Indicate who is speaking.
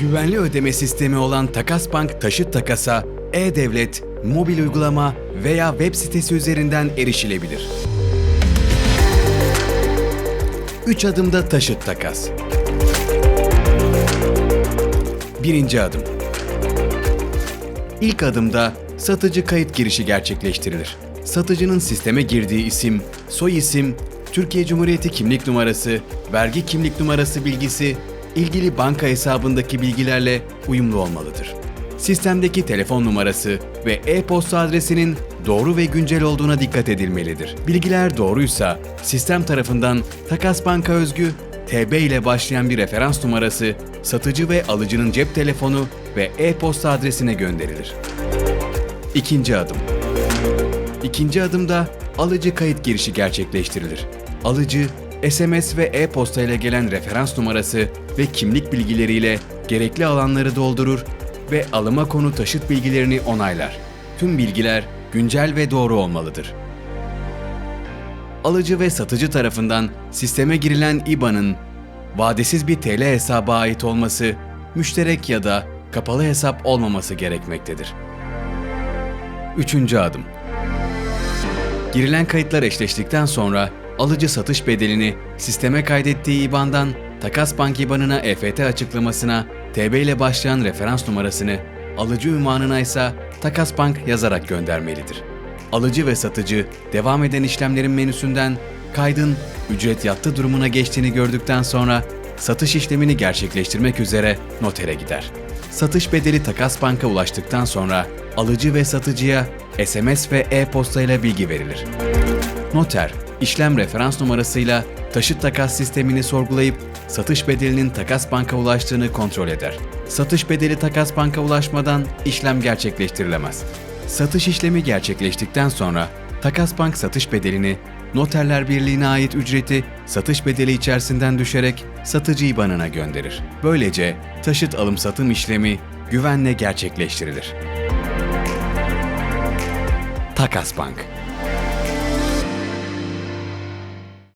Speaker 1: Güvenli ödeme sistemi olan Takas Bank taşıt takasa e-devlet, mobil uygulama veya web sitesi üzerinden erişilebilir. 3 adımda taşıt takas. Birinci adım. İlk adımda satıcı kayıt girişi gerçekleştirilir. Satıcının sisteme girdiği isim, soy isim, Türkiye Cumhuriyeti kimlik numarası, vergi kimlik numarası bilgisi, ilgili banka hesabındaki bilgilerle uyumlu olmalıdır. Sistemdeki telefon numarası ve e-posta adresinin doğru ve güncel olduğuna dikkat edilmelidir. Bilgiler doğruysa sistem tarafından Takas Banka özgü TB ile başlayan bir referans numarası satıcı ve alıcının cep telefonu ve e-posta adresine gönderilir. İkinci adım. İkinci adımda alıcı kayıt girişi gerçekleştirilir. Alıcı, SMS ve e-posta ile gelen referans numarası ve kimlik bilgileriyle gerekli alanları doldurur ve alıma konu taşıt bilgilerini onaylar. Tüm bilgiler güncel ve doğru olmalıdır. Alıcı ve satıcı tarafından sisteme girilen IBAN'ın vadesiz bir TL hesaba ait olması, müşterek ya da kapalı hesap olmaması gerekmektedir. Üçüncü adım. Girilen kayıtlar eşleştikten sonra alıcı satış bedelini sisteme kaydettiği IBAN'dan Takas Bank IBAN'ına EFT açıklamasına TB ile başlayan referans numarasını, alıcı ünvanına ise Takas Bank yazarak göndermelidir. Alıcı ve satıcı devam eden işlemlerin menüsünden kaydın ücret yattı durumuna geçtiğini gördükten sonra satış işlemini gerçekleştirmek üzere notere gider. Satış bedeli Takas Bank'a ulaştıktan sonra alıcı ve satıcıya SMS ve e-posta ile bilgi verilir. Noter, işlem referans numarasıyla taşıt takas sistemini sorgulayıp satış bedelinin Takas Bank'a ulaştığını kontrol eder. Satış bedeli Takas Bank'a ulaşmadan işlem gerçekleştirilemez. Satış işlemi gerçekleştikten sonra Takas Bank satış bedelini Noterler Birliği'ne ait ücreti satış bedeli içerisinden düşerek satıcı IBAN'ına gönderir. Böylece taşıt alım satım işlemi güvenle gerçekleştirilir. Takas Bank